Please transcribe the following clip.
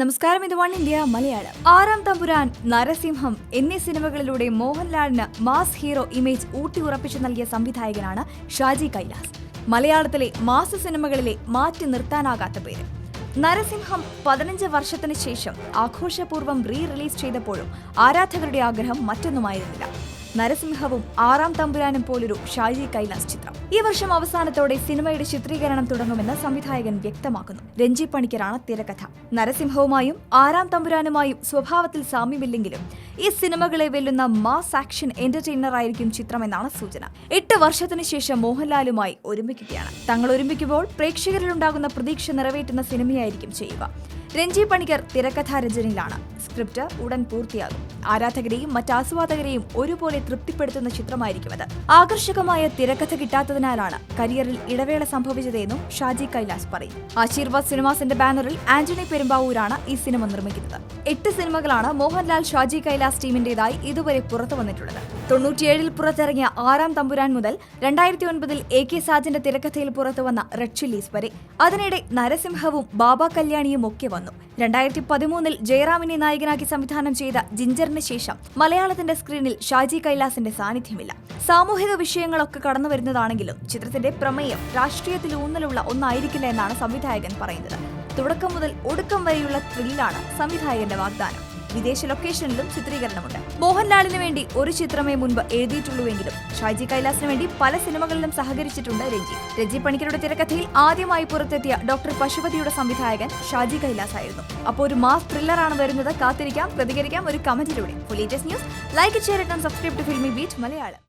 നമസ്കാരം ഇത് one India Malayalam. ആറാം തമ്പുരാൻ നരസിംഹം എന്നീ സിനിമകളിലൂടെ മോഹൻലാലിന് മാസ് ഹീറോ ഇമേജ് ഊട്ടിയുറപ്പിച്ചു നൽകിയ സംവിധായകനാണ് ഷാജി കൈലാസ്. മലയാളത്തിലെ മാസ് സിനിമകളിലെ മാറ്റി നിർത്താനാകാത്ത പേര്. നരസിംഹം പതിനഞ്ച് വർഷത്തിന് ശേഷം ആഘോഷപൂർവം റീ റിലീസ് ചെയ്തപ്പോഴും ആരാധകരുടെ ആഗ്രഹം മറ്റൊന്നുമായിരുന്നില്ല. നരസിംഹവും ആറാം തമ്പുരാനും പോലൊരു ഷാജി കൈലാസ് ചിത്രം. ഈ വർഷം അവസാനത്തോടെ സിനിമയുടെ ചിത്രീകരണം തുടങ്ങുമെന്ന് സംവിധായകൻ വ്യക്തമാക്കുന്നു. രഞ്ജി പണിക്കരാണ് തിരക്കഥ. നരസിംഹവുമായും ആറാം തമ്പുരാനുമായും സ്വഭാവത്തിൽ സാമ്യമില്ലെങ്കിലും ഈ സിനിമകളെ വെല്ലുന്ന മാസ് ആക്ഷൻ എന്റർടൈനർ ആയിരിക്കും ചിത്രമെന്നാണ് സൂചന. എട്ട് വർഷത്തിനു ശേഷം മോഹൻലാലുമായി ഒരുമിക്കുകയാണ്. തങ്ങൾ ഒരുമിക്കുമ്പോൾ പ്രേക്ഷകരിലുണ്ടാകുന്ന പ്രതീക്ഷ നിറവേറ്റുന്ന സിനിമയായിരിക്കും ചെയ്യുക. രഞ്ജി പണിക്കർ തിരക്കഥാ തിരക്കഥാരചനയിലാണ് സ്ക്രിപ്റ്റ് ഉടൻ പൂർത്തിയാകും. ആരാധകരെയും മറ്റ് ആസ്വാദകരെയും ഒരുപോലെ തൃപ്തിപ്പെടുത്തുന്ന ചിത്രമായിരിക്കും അത്. ആകർഷകമായ തിരക്കഥ കിട്ടാത്തതിനാലാണ് കരിയറിൽ ഇടവേള സംഭവിച്ചതെന്നും ഷാജി കൈലാസ് പറയും. ആശീർവാദ് സിനിമാസിന്റെ ബാനറിൽ ആന്റണി പെരുമ്പാവൂരാണ് ഈ സിനിമ നിർമ്മിക്കുന്നത്. എട്ട് സിനിമകളാണ് മോഹൻലാൽ ഷാജി കൈലാസ് ടീമിന്റേതായി ഇതുവരെ പുറത്തു വന്നിട്ടുള്ളത്. തൊണ്ണൂറ്റിയേഴിൽ പുറത്തിറങ്ങിയ ആറാം തമ്പുരാൻ മുതൽ രണ്ടായിരത്തി ഒൻപതിൽ എ കെ സാജന്റെ തിരക്കഥയിൽ പുറത്തു വന്ന റെഡ് ചില്ലീസ് വരെ. അതിനിടെ നരസിംഹവും ബാബ കല്യാണിയും ഒക്കെ വന്നു. രണ്ടായിരത്തി പതിമൂന്നിൽ ജയറാമിനെ നായകനാക്കി സംവിധാനം ചെയ്ത ജിഞ്ചറിന് ശേഷം മലയാളത്തിന്റെ സ്ക്രീനിൽ ഷാജി കൈലാസിന്റെ സാന്നിധ്യമില്ല. സാമൂഹിക വിഷയങ്ങളൊക്കെ കടന്നു വരുന്നതാണെങ്കിലും ചിത്രത്തിന്റെ പ്രമേയം രാഷ്ട്രീയത്തിൽ ഊന്നലുള്ള ഒന്നായിരിക്കില്ല എന്നാണ് സംവിധായകൻ പറയുന്നത്. തുടക്കം മുതൽ ഒടുക്കം വരെയുള്ള ത്രില്ലാണ് സംവിധായകന്റെ വാഗ്ദാനം. വിദേശ ലൊക്കേഷനിലും ചിത്രീകരണമുണ്ട്. മോഹൻലാലിന് വേണ്ടി ഒരു ചിത്രമേ മുൻപ് എഴുതിയിട്ടുള്ളൂവെങ്കിലും ഷാജി കൈലാസിന് വേണ്ടി പല സിനിമകളിലും സഹകരിച്ചിട്ടുണ്ട് രഞ്ജി. രഞ്ജി പണിക്കരുടെ തിരക്കഥയിൽ ആദ്യമായി പുറത്തെത്തിയ ഡോക്ടർ പശുപതിയുടെ സംവിധായകൻ ഷാജി കൈലാസ് ആയിരുന്നു അപ്പോൾ ഒരു മാസ് ത്രില്ലറാണ് വരുന്നത്. കാത്തിരിക്കാം പ്രതികരിക്കാം ഒരു കമന്റിലൂടെ news like share subscribe to Filmi beat Malayalam